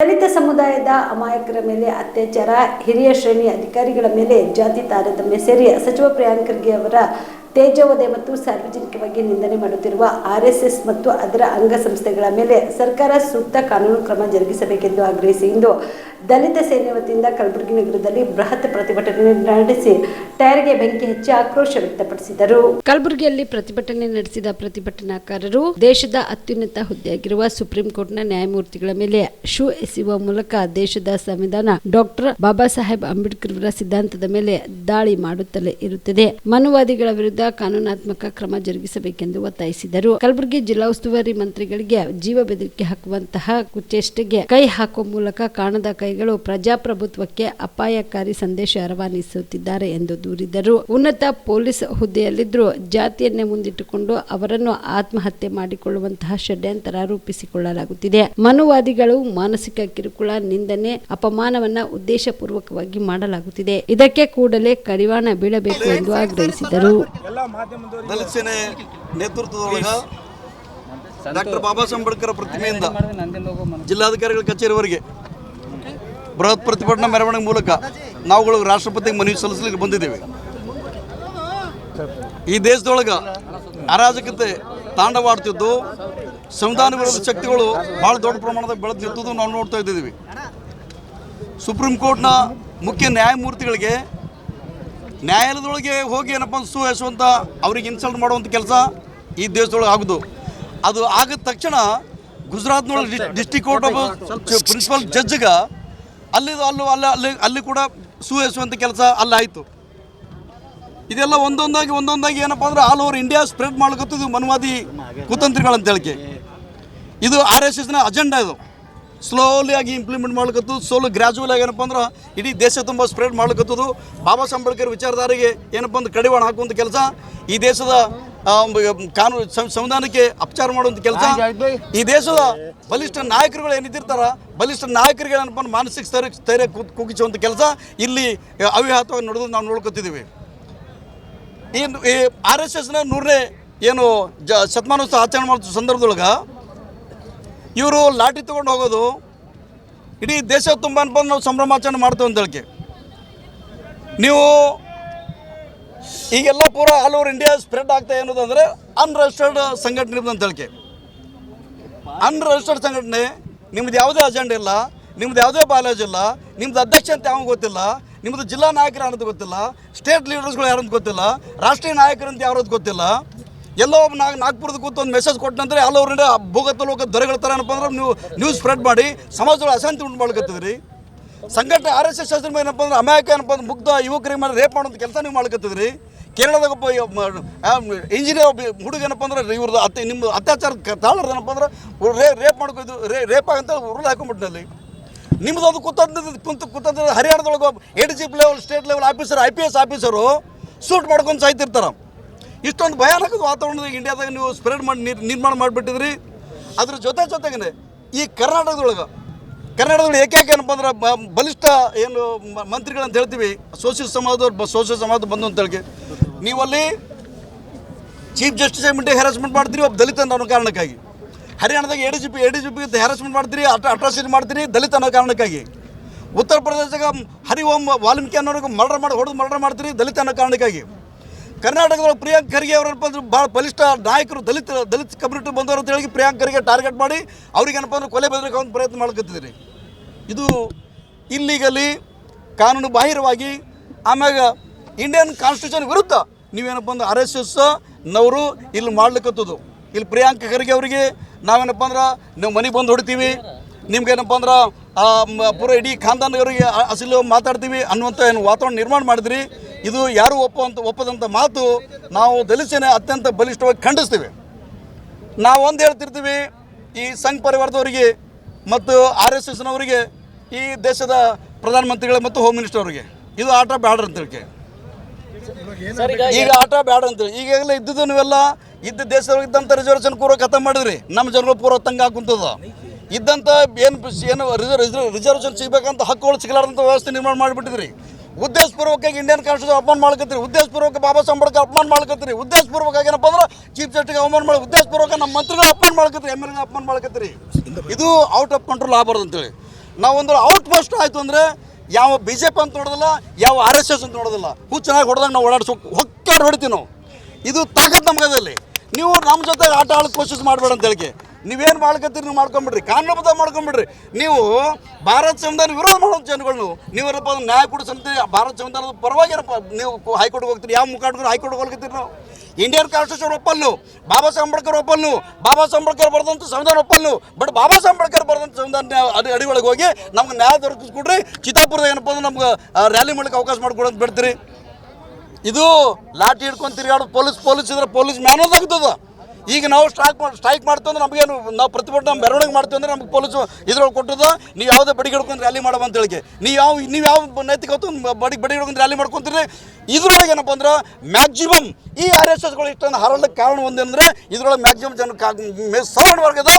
ದಲಿತ ಸಮುದಾಯದ ಅಮಾಯಕರ ಮೇಲೆ ಅತ್ಯಾಚಾರ, ಹಿರಿಯ ಶ್ರೇಣಿ ಅಧಿಕಾರಿಗಳ ಮೇಲೆ ಜಾತಿ ತಾರತಮ್ಯ ಸೇರಿ ಸಚಿವ ಪ್ರಿಯಾಂಕ್ ಖರ್ಗೆ ಅವರ ತೇಜೋವಧೆ ಮತ್ತು ಸಾರ್ವಜನಿಕವಾಗಿ ನಿಂದನೆ ಮಾಡುತ್ತಿರುವ ಆರ್ಎಸ್ಎಸ್ ಮತ್ತು ಅದರ ಅಂಗಸಂಸ್ಥೆಗಳ ಮೇಲೆ ಸರ್ಕಾರ ಸೂಕ್ತ ಕಾನೂನು ಕ್ರಮ ಜರುಗಿಸಬೇಕೆಂದು ಆಗ್ರಹಿಸಿ ಇಂದು ದಲಿತ ಸೇನೆ ವತಿಯಿಂದ ಕಲಬುರಗಿ ನಗರದಲ್ಲಿ ಬೃಹತ್ ಪ್ರತಿಭಟನೆ ನಡೆಸಿ ಟೈರ್ಗೆ ಬೆಂಕಿ ಹಚ್ಚಿ ಆಕ್ರೋಶ ವ್ಯಕ್ತಪಡಿಸಿದರು. ಕಲಬುರಗಿಯಲ್ಲಿ ಪ್ರತಿಭಟನೆ ನಡೆಸಿದ ಪ್ರತಿಭಟನಾಕಾರರು ದೇಶದ ಅತ್ಯುನ್ನತ ಹುದ್ದೆಯಾಗಿರುವ ಸುಪ್ರೀಂ ಕೋರ್ಟ್ನ ನ್ಯಾಯಮೂರ್ತಿಗಳ ಮೇಲೆ ಶೂ ಎಸೆಯುವ ಮೂಲಕ ದೇಶದ ಸಂವಿಧಾನ ಡಾಕ್ಟರ್ ಬಾಬಾ ಸಾಹೇಬ್ ಅಂಬೇಡ್ಕರ್ ಸಿದ್ಧಾಂತದ ಮೇಲೆ ದಾಳಿ ಮಾಡುತ್ತಲೇ ಇರುತ್ತದೆ. ಮನುವಾದಿಗಳ ವಿರುದ್ಧ ಕಾನೂನಾತ್ಮಕ ಕ್ರಮ ಜರುಗಿಸಬೇಕೆಂದು ಒತ್ತಾಯಿಸಿದರು. ಕಲಬುರಗಿ ಜಿಲ್ಲಾ ಉಸ್ತುವಾರಿ ಮಂತ್ರಿಗಳಿಗೆ ಜೀವ ಬೆದರಿಕೆ ಹಾಕುವಂತಹ ಕುಚೇಷ್ಟೆಗೆ ಕೈ ಹಾಕುವ ಮೂಲಕ ಕಾಣದ ಕೈಗಳು ಪ್ರಜಾಪ್ರಭುತ್ವಕ್ಕೆ ಅಪಾಯಕಾರಿ ಸಂದೇಶ ರವಾನಿಸುತ್ತಿದ್ದಾರೆ ಎಂದು ದೂರಿದರು. ಉನ್ನತ ಪೊಲೀಸ್ ಹುದ್ದೆಯಲ್ಲಿದ್ದರೂ ಜಾತಿಯನ್ನೇ ಮುಂದಿಟ್ಟುಕೊಂಡು ಅವರನ್ನು ಆತ್ಮಹತ್ಯೆ ಮಾಡಿಕೊಳ್ಳುವಂತಹ ಷಡ್ಯಂತರ ರೂಪಿಸಿಕೊಳ್ಳಲಾಗುತ್ತಿದೆ. ಮನುವಾದಿಗಳು ಮಾನಸಿಕ ಕಿರುಕುಳ, ನಿಂದನೆ, ಅಪಮಾನವನ್ನ ಉದ್ದೇಶಪೂರ್ವಕವಾಗಿ ಮಾಡಲಾಗುತ್ತಿದೆ. ಇದಕ್ಕೆ ಕೂಡಲೇ ಕಡಿವಾಣ ಬೀಳಬೇಕು ಎಂದು ಆಗ್ರಹಿಸಿದರು. ದಲಿತ ಸೇನೆ ನೇತೃತ್ವದೊಳಗ ಡಾಕ್ಟರ್ ಬಾಬಾ ಸಾಹೇಬ್ ಅಂಬೇಡ್ಕರ್ ಪ್ರತಿಮೆಯಿಂದ ಜಿಲ್ಲಾಧಿಕಾರಿಗಳ ಕಚೇರಿವರೆಗೆ ಬೃಹತ್ ಪ್ರತಿಭಟನಾ ಮೆರವಣಿಗೆ ಮೂಲಕ ನಾವುಗಳು ರಾಷ್ಟ್ರಪತಿಗೆ ಮನವಿ ಸಲ್ಲಿಸಲಿಕ್ಕೆ ಬಂದಿದ್ದೇವೆ. ಈ ದೇಶದೊಳಗ ಅರಾಜಕತೆ ತಾಂಡವಾಡ್ತಿದ್ದು ಸಂವಿಧಾನ ವಿರೋಧ ಶಕ್ತಿಗಳು ಭಾಳ ದೊಡ್ಡ ಪ್ರಮಾಣದ ಬೆಳೆದು ನಿಂತದ್ದು ನಾವು ನೋಡ್ತಾ ಇದ್ದೀವಿ. ಸುಪ್ರೀಂ ಕೋರ್ಟ್ನ ಮುಖ್ಯ ನ್ಯಾಯಮೂರ್ತಿಗಳಿಗೆ ನ್ಯಾಯಾಲಯದೊಳಗೆ ಹೋಗಿ ಏನಪ್ಪ ಅಂದ್ರೆ ಸು ಎಸುವಂತ ಅವ್ರಿಗೆ ಇನ್ಸಲ್ಟ್ ಮಾಡುವಂಥ ಕೆಲಸ ಈ ದೇಶದೊಳಗೆ ಆಗುದು. ಅದು ಆಗಿದ ತಕ್ಷಣ ಗುಜರಾತ್ನೊಳಗೆ ಡಿಸ್ಟಿಕ್ ಕೋರ್ಟ್ ಆಫ್ ಪ್ರಿನ್ಸಿಪಲ್ ಜಡ್ಜ್ಗೆ ಅಲ್ಲಿ ಅಲ್ಲೂ ಅಲ್ಲಿ ಅಲ್ಲಿ ಅಲ್ಲಿ ಕೂಡ ಸು ಎಸುವಂಥ ಕೆಲಸ ಅಲ್ಲಿ ಆಯಿತು. ಇದೆಲ್ಲ ಒಂದೊಂದಾಗಿ ಒಂದೊಂದಾಗಿ ಏನಪ್ಪ ಅಂದ್ರೆ ಆಲ್ ಓವರ್ ಇಂಡಿಯಾ ಸ್ಪ್ರೆಡ್ ಮಾಡ್ಕೊತಿದ್ವು ಮನವಾದಿ ಕುತಂತ್ರಿಗಳಂತ ಹೇಳಿಕೆ ಇದು ಆರ್ ಎಸ್ ಎಸ್ನ ಅಜೆಂಡಾ ಇದು. ಸ್ಲೋಲಿ ಆಗಿ ಇಂಪ್ಲಿಮೆಂಟ್ ಮಾಡ್ಕೊತು ಸೋಲು ಗ್ರ್ಯಾಜುವಲ್ ಆಗಿ ಏನಪ್ಪ ಅಂದ್ರೆ ಇಡೀ ದೇಶ ತುಂಬ ಸ್ಪ್ರೆಡ್ ಮಾಡ್ಕೊತದು ಬಾಬಾ ಸಾಹೇಬ್ ವಿಚಾರಧಾರೆಗೆ ಏನಪ್ಪ ಅಂದ್ರೆ ಕಡಿವಾಣ ಹಾಕುವಂಥ ಕೆಲಸ ಈ ದೇಶದ ಕಾನೂನು ಸಂವಿಧಾನಕ್ಕೆ ಅಪಚಾರ ಮಾಡುವಂಥ ಕೆಲಸ ಈ ದೇಶದ ಬಲಿಷ್ಠ ನಾಯಕರುಗಳು ಏನಿದ್ದಿರ್ತಾರ ಬಲಿಷ್ಠ ನಾಯಕರಿಗೆ ಏನಪ್ಪ ಅಂದ್ರೆ ಮಾನಸಿಕ ಸ್ಥೈರ್ಯ ಸ್ಥೈರ್ಯ ಕುಗ್- ಕುಗ್ಗಿಸುವಂಥ ಕೆಲಸ ಇಲ್ಲಿ ಅವಿಹಾತವಾಗಿ ನಡೆದು ನಾವು ನೋಡ್ಕೊತಿದ್ದೀವಿ. ಈ ಈ ಆರ್ ಎಸ್ ಎಸ್ನ ನೂರನೇ ಏನು ಜ ಶತಮಾನೋತ್ಸವ ಆಚರಣೆ ಮಾಡೋ ಸಂದರ್ಭದೊಳಗೆ ಇವರು ಲಾಠಿ ತೊಗೊಂಡು ಹೋಗೋದು. ಇಡೀ ದೇಶ ತುಂಬ ಅನ್ಕೊಂಡು ನಾವು ಸಂಭ್ರಮಾಚರಣೆ ಮಾಡ್ತೇವೆ ಅಂತ ಹೇಳಿಕೆ. ನೀವು ಈಗೆಲ್ಲ ಪೂರ ಆಲ್ ಓವರ್ ಇಂಡಿಯಾ ಸ್ಪ್ರೆಡ್ ಆಗ್ತಾ ಏನದಂದರೆ ಅನ್ರಿಜಿಸ್ಟರ್ಡ್ ಸಂಘಟನೆ ಅಂತ ಹೇಳಿಕೆ. ಅನ್ರಿಜಿಸ್ಟರ್ಡ್ ಸಂಘಟನೆ, ನಿಮ್ದು ಯಾವುದೇ ಅಜೆಂಡ ಇಲ್ಲ, ನಿಮ್ದು ಯಾವುದೇ ಬಾಲಾಜ್ ಇಲ್ಲ, ನಿಮ್ದು ಅಧ್ಯಕ್ಷ ಅಂತ ಯಾವ ಗೊತ್ತಿಲ್ಲ ನಿಮ್ಮದು ಜಿಲ್ಲಾ ನಾಯಕರು ಅನ್ನೋದು ಗೊತ್ತಿಲ್ಲ ಸ್ಟೇಟ್ ಲೀಡರ್ಸ್ಗಳು ಯಾರಂತ ಗೊತ್ತಿಲ್ಲ, ರಾಷ್ಟ್ರೀಯ ನಾಯಕರು ಅಂತ ಯಾರು ಅಂತ ಗೊತ್ತಿಲ್ಲ. ಎಲ್ಲೋ ನಾಗ್ ನಾಗ್ಪುರದ ಕೂತು ಒಂದು ಮೆಸೇಜ್ ಕೊಟ್ಟನಂದ್ರೆ ಆಲ್ ಓವರ್ ಭೂಗತ ಲೋಕ ದೊರೆಗಳ ಏನಪ್ಪ ಅಂದ್ರೆ ನೀವು ನ್ಯೂಸ್ ಸ್ಪ್ರೆಡ್ ಮಾಡಿ ಸಮಾಜದೊಳಗೆ ಅಶಾಂತಿ ಉಂಟು ಮಾಡ್ಕತ್ತಿದ್ರಿ ಸಂಘಟನೆ ಆರ್ ಎಸ್ ಎಸ್ ಶಾಸ್ತ್ರ ಏನಪ್ಪ ಅಂದ್ರೆ ಅಮಾಯಕ ಏನಪ್ಪ ಅಂದ್ರೆ ಮುಗ್ಧ ಯುವಕರಿಗೆ ಮೇಲೆ ರೇಪ್ ಮಾಡುವಂಥ ಕೆಲಸ ನೀವು ಮಾಡ್ಕತ್ತಿದ್ರಿ ಕೇರಳದಾಗ ಒಬ್ಬ ಇಂಜಿನಿಯರ್ ಒಬ್ಬ ಹುಡುಗ ಏನಪ್ಪ ಅಂದ್ರೆ ಇವ್ರದ್ದು ಅತ್ತೆ ನಿಮ್ಮ ಅತ್ಯಾಚಾರ ತಾಳರ್ದು ಏನಪ್ಪ ಅಂದ್ರೆ ರೇ ರೇಪ್ ಮಾಡ್ಕೊಯ್ದು ರೇ ರೇಪ್ ಆಗಂತ ಉರುಳು ಹಾಕೊಂಡ್ಬಿಟ್ಟಲ್ಲಿ ನಿಮ್ಮದು ಅದು ಕೂತಂದ್ರೆ ಕುಂತು ಕೂತಂದ್ರೆ ಹರಿಯಾಣದೊಳಗೆ A D G level state level officer I P S officer suit ಮಾಡ್ಕೊಂಡು ಸಾಯ್ತಿರ್ತಾರೆ. ಇಷ್ಟೊಂದು ಭಯಾನಕ ವಾತಾವರಣದಾಗ ಇಂಡಿಯಾದಾಗ ನೀವು ಸ್ಪ್ರೆಡ್ ಮಾಡಿ ನಿರ್- ನಿರ್ಮಾಣ ಮಾಡಿಬಿಟ್ಟಿದ್ರಿ. ಅದ್ರ ಜೊತೆ ಜೊತೆಗೇ ಈ ಕರ್ನಾಟಕದೊಳಗೆ, ಕರ್ನಾಟಕದಲ್ಲಿ ಏಕೈಕ ಏನಪ್ಪ ಅಂದ್ರೆ ಬಲಿಷ್ಠ ಏನು ಮಂತ್ರಿಗಳಂತ ಹೇಳ್ತೀವಿ ಸೋಷಿಯಲ್ ಸಮಾಜದವ್ರು ಸೋಷಿಯಲ್ ಸಮಾಜ ಬಂದು ಅಂತ ಹೇಳಿ. ನೀವಲ್ಲಿ ಚೀಫ್ ಜಸ್ಟಿಸ್ ಏಮಿಂಟೆ ಹೆರಾಸ್ಮೆಂಟ್ ಮಾಡ್ತೀರಿ, ಒಬ್ಬ ದಲಿತ ಅನ್ನೋ ಕಾರಣಕ್ಕಾಗಿ. ಹರಿಯಾಣದಾಗ A D G P A D G P harassment ಮಾಡ್ತೀರಿ, ಅಟ ಅಟ್ರಾಸಿಟಿ ಮಾಡ್ತೀರಿ, ದಲಿತ ಅನ್ನೋ ಕಾರಣಕ್ಕಾಗಿ. ಉತ್ತರ ಪ್ರದೇಶದಾಗ ಹರಿಓಂ ವಾಲ್ಮೀಕಿ ಅನ್ನೋರಿಗೆ ಮರ್ಡರ್ ಮಾಡಿ, ಹೊಡೆದು ಮರ್ಡರ್ ಮಾಡ್ತೀರಿ, ದಲಿತ ಅನ್ನೋ ಕಾರಣಕ್ಕಾಗಿ. ಕರ್ನಾಟಕದೊಳಗೆ ಪ್ರಿಯಾಂಕ್ ಖರ್ಗೆ ಅವರಪ್ಪ ಅಂದ್ರೆ ಭಾಳ ಬಲಿಷ್ಠ ನಾಯಕರು, ದಲಿತ ದಲಿತ ಕಮ್ಯುನಿಟಿ ಬಂದವರು ಅಂತ ಹೇಳಿ ಪ್ರಿಯಾಂಕ್ ಖರ್ಗೆ ಟಾರ್ಗೆಟ್ ಮಾಡಿ ಅವ್ರಿಗೆ ಏನಪ್ಪ ಅಂದ್ರೆ ಕೊಲೆ ಬೆದರಿಕೆ ಒಂದು ಪ್ರಯತ್ನ ಮಾಡ್ಕೊತಿದ್ರಿ ಇದು ಇಲ್ಲಿಗಲಿ ಕಾನೂನು ಬಾಹಿರವಾಗಿ, ಆಮ್ಯಾಗ ಇಂಡಿಯನ್ ಕಾನ್ಸ್ಟಿಟ್ಯೂಷನ್ ವಿರುದ್ಧ ನೀವೇನಪ್ಪ ಅಂದ್ರೆ ಆರ್ ಎಸ್ ಎಸ್ ನವರು ಇಲ್ಲಿ ಮಾಡ್ಲಿಕ್ಕತ್ತದು ಇಲ್ಲಿ ಪ್ರಿಯಾಂಕ ಖರ್ಗೆ ಅವರಿಗೆ ನಾವೇನಪ್ಪ ಅಂದ್ರೆ ನಾವು ಮನೆಗೆ ಬಂದು ಹೊಡಿತೀವಿ ನಿಮ್ಗೇನಪ್ಪ ಅಂದ್ರೆ ಪೂರ ಇಡೀ ಖಾನ್ದಾನವರಿಗೆ ಅಸಲು ಮಾತಾಡ್ತೀವಿ ಅನ್ನುವಂಥ ಏನು ವಾತಾವರಣ ನಿರ್ಮಾಣ ಮಾಡಿದ್ರಿ. ಇದು ಯಾರು ಒಪ್ಪುವಂಥ ಒಪ್ಪದಂಥ ಮಾತು ನಾವು ದಲಿತನೇ ಅತ್ಯಂತ ಬಲಿಷ್ಠವಾಗಿ ಖಂಡಿಸ್ತೀವಿ. ನಾವು ಒಂದು ಹೇಳ್ತಿರ್ತೀವಿ ಈ ಸಂಘ ಪರಿವಾರದವರಿಗೆ ಮತ್ತು ಆರ್ ಎಸ್ ಎಸ್ನವರಿಗೆ ಈ ದೇಶದ ಪ್ರಧಾನಮಂತ್ರಿಗಳ ಮತ್ತು ಹೋಮ್ ಮಿನಿಸ್ಟರ್ ಅವರಿಗೆ. ಇದು ಆಟ ಬ್ಯಾಡ್ರ ಅಂತ ಹೇಳಿ ಈಗ ಆಟ ಬ್ಯಾಡ ಅಂತೇಳಿ ಈಗಾಗಲೇ ಇದ್ದಿದ್ದು ನೀವೆಲ್ಲ ಇದ್ದ ದೇಶದೊಳಗೆ ಇದ್ದಂಥ ರಿಸರ್ವೇಷನ್ ಪೂರ ಕಥೆ ಮಾಡಿದ್ರಿ. ನಮ್ಮ ಜನರು ಪೂರ ತಂಗ ಹಾಕುಂತದ. ಇದ್ದಂಥ ಏನು ಏನು ರಿಸರ್ವೇಷನ್ ಸಿಗಬೇಕಂತ ಹಕ್ಕುಗಳು ಸಿಗಲಾರ್ದಂಥ ವ್ಯವಸ್ಥೆ ನಿರ್ಮಾಣ ಮಾಡಿಬಿಟ್ಟಿದ್ರಿ. ಉದ್ದೇಶಪೂರ್ವಕವಾಗಿ ಇಂಡಿಯನ್ ಕಾನ್ಸ್ಟಿಟ್ಯೂಷನ್ ಅಪಮಾನ ಮಾಡ್ಕತ್ತೀರಿ. ಉದ್ದೇಶಪೂರ್ವಕ ಬಾಬಾ ಸಾಹೇಬ್ ಅಪಮಾನ ಮಾಡ್ಕತ್ತೀರಿ. ಉದ್ದೇಶಪೂರ್ವಕವಾಗಿ ಏನಪ್ಪ ಅಂದ್ರೆ ಚೀಫ್ ಜಸ್ಟಿಸ್ ಅವಮಾನ ಮಾಡಿ, ಉದ್ದೇಶಪೂರ್ವಕ ನಮ್ಮ ಮಂತ್ರಿಗಳು ಅಪಮಾನ ಮಾಡ್ಕತ್ತೀರಿ. ಎಂ ಎಲ್ ಅಪಮಾನ ಮಾಡ್ಕತ್ತೀರಿ. ಇದು ಔಟ್ ಆಫ್ ಕಂಟ್ರೋಲ್ ಆಗಬಾರ್ದು ಅಂತೇಳಿ. ನಾವೊಂದು ಔಟ್ ಪೋಸ್ಟ್ ಆಯಿತು ಅಂದರೆ ಯಾವ ಬಿ ಜೆ ಪಿ ಅಂತ ನೋಡೋದಿಲ್ಲ, ಯಾವ ಆರ್ ಎಸ್ ಎಸ್ ಅಂತ ನೋಡೋದಿಲ್ಲ. ಹುಚ್ಚನಾಗಿ ಹೊಡೆದಾಗ ನಾವು ಓಡಾಡ್ಸೋ ಹೊಕ್ಕಾಡ್ ಹೊಡಿತೀವಿ ನಾವು. ಇದು ತಾಕತ್ ನಮಗದಲ್ಲಿ ನೀವು ನಮ್ಮ ಜೊತೆ ಆಟ ಆಡೋಕೆ ಕೋಶಿಸ್ ಮಾಡಬೇಡ ಅಂತ ಹೇಳಿ ನೀವೇನು ಮಾಡ್ಕೊತೀರಿ ನೀವು ಮಾಡ್ಕೊಂಬಿಡ್ರಿ. ಕಾನೂನುಬದ್ಧ ಮಾಡ್ಕೊಂಬಿಡ್ರಿ. ನೀವು ಭಾರತ ಸಂವಿಧಾನ ವಿರೋಧ ಮಾಡೋ ಜನಗಳು ನೀವು. ನೀವೇನಪ್ಪ ನ್ಯಾಯ ಕೊಡಿಸಂತ ಭಾರತ ಸಂವಿಧಾನದ ಪರವಾಗಿ ಏನಪ್ಪ ನೀವು ಹೈಕೋರ್ಟ್ಗೆ ಹೋಗ್ತೀರಿ, ಯಾವ ಮುಖ ಹೈಕೋರ್ಟ್ ಹೈಕೋರ್ಟ್ಗೆ ಹೋಗ್ತೀರಿ ನಾವು? ಇಂಡಿಯನ್ ಕಾನ್ಸ್ಟಿಟ್ಯೂಷನ್ ಒಪ್ಪಲ್ಲು, ಬಾಬಾ ಸಾಹೇಬ್ ಅಂಬೇಡ್ಕರ್ ಒಪ್ಪಲ್ಲು, ಬಾಬಾ ಸಾಹೇಬ್ ಅಂಬೇಡ್ಕರ್ ಬರೆದಂಥ ಸಂವಿಧಾನ ಒಪ್ಪಲ್ಲು. ಬಟ್ ಬಾಬಾ ಸಾಹೇಬ್ ಅಂಬೇಡ್ಕರ್ ಬರೆದಂಥ ಸಂವಿಧಾನ ಅಡಿ ಅಡಿ ಒಳಗೆ ಹೋಗಿ ನಮ್ಗೆ ನ್ಯಾಯ ದೊರಕಿಸ್ಕೊಡ್ರಿ. ಚಿತ್ತಾಪುರದ ಏನಪ್ಪ ಅಂದ್ರೆ ನಮ್ಗೆ ರ್ಯಾಲಿ ಮಾಡ್ಲಿಕ್ಕೆ ಅವಕಾಶ ಮಾಡ್ಕೊಡೋದು ಬಿಡ್ತೀರಿ. ಇದು ಲಾಠಿ ಹಿಡ್ಕೊಂತೀರಿ ಯಾರು ಪೊಲೀಸ್ ಪೊಲೀಸ್ ಇದ್ರೆ ಪೊಲೀಸ್ ಮ್ಯಾನೇಜ್ ಆಗ್ತದ ಈಗ ನಾವು ಸ್ಟ್ರೈಕ್ ಮಾಡಿ ಸ್ಟ್ರೈಕ್ ಮಾಡ್ತೀವಿ ಅಂದ್ರೆ ನಮಗೇನು ನಾವು ಪ್ರತಿಭಟನೆ ಮೆರವಣಿಗೆ ಮಾಡ್ತೀವಿ ಅಂದ್ರೆ ನಮ್ಗೆ ಪೊಲೀಸು ಇದ್ರೊಳಗೆ ಕೊಟ್ಟದ ನೀವು ಯಾವುದೇ ಬಡಿ ಹಿಡ್ಕೊಂಡು ರ್ಯಾಲಿ ಮಾಡೋ ಅಂತ ಹೇಳಿ. ನೀವು ಯಾವ ನೀವು ಯಾವ ನೈತಿಕತ್ವ ಬಡಿ ಬಡಿ ಹಿಡ್ಕೊಂಡು ರ್ಯಾಲಿ ಮಾಡ್ಕೊಂತೀರಿ? ಇದ್ರೊಳಗೆ ಏನಪ್ಪ ಅಂದ್ರೆ ಮ್ಯಾಕ್ಸಿಮಮ್ ಈ ಆರ್ ಎಸ್ ಎಸ್ಗಳು ಇಷ್ಟೊಂದು ಹರಳಕ್ಕೆ ಕಾರಣ ಒಂದಂದ್ರೆ ಇದ್ರೊಳಗೆ ಮ್ಯಾಕ್ಸಿಮಮ್ ಜನ ಸವರ್ಣ ವರ್ಗದ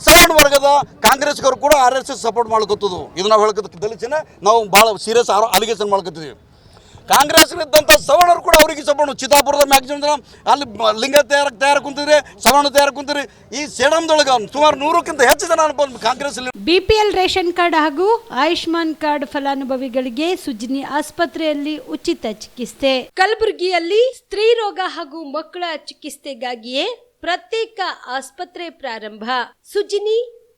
ಸವರ್ಣ ವರ್ಗದ ಕಾಂಗ್ರೆಸ್ಗರು ಕೂಡ ಆರ್ ಎಸ್ ಎಸ್ ಸಪೋರ್ಟ್ ಮಾಡ್ಕೊತದ್ದು ಇದು ನಾವು ಹೇಳ್ಕೊತ ನಾವು ಭಾಳ ಸೀರಿಯಸ್ ಆರೋ ಅಲಿಗೇಷನ್ ಮಾಡ್ಕೊತೀವಿ ಕಾಂಗ್ರೆಸ್ನಿದ್ದಂಥ ಸವರ್ಣರು ಕೂಡ ಅವರಿಗೆ ಸಬಣ್ಣ ಚಿತ್ತಾಪುರದ ಮ್ಯಾಕ್ಸಿಮಮ್ ಜನ. ಅಲ್ಲಿ ಲಿಂಗ ತಯಾರ ತಯಾರ ಕುಂತಿದ್ರೆ ಸವರ್ಣ ತಯಾರ ಕುಂತಿರಿ ಈ ಸೇಡಮ್ದೊಳಗೆ ಸುಮಾರು ನೂರಕ್ಕಿಂತ ಹೆಚ್ಚು ಜನ ಅನ್ಬೋದು ಕಾಂಗ್ರೆಸ್ ಬಿಪಿಎಲ್ ರೇಷನ್ ಕಾರ್ಡ್ ಹಾಗೂ ಆಯುಷ್ಮಾನ್ ಕಾರ್ಡ್ ಫಲಾನುಭವಿಗಳಿಗೆ ಸುಜಿನಿ ಆಸ್ಪತ್ರೆಯಲ್ಲಿ ಉಚಿತ ಚಿಕಿತ್ಸೆ. ಕಲಬುರಗಿಯಲ್ಲಿ ಸ್ತ್ರೀ ರೋಗ ಹಾಗೂ ಮಕ್ಕಳ ಚಿಕಿತ್ಸೆಗಾಗಿಯೇ ಪ್ರತ್ಯೇಕ ಆಸ್ಪತ್ರೆ ಪ್ರಾರಂಭ. ಸುಜಿನಿ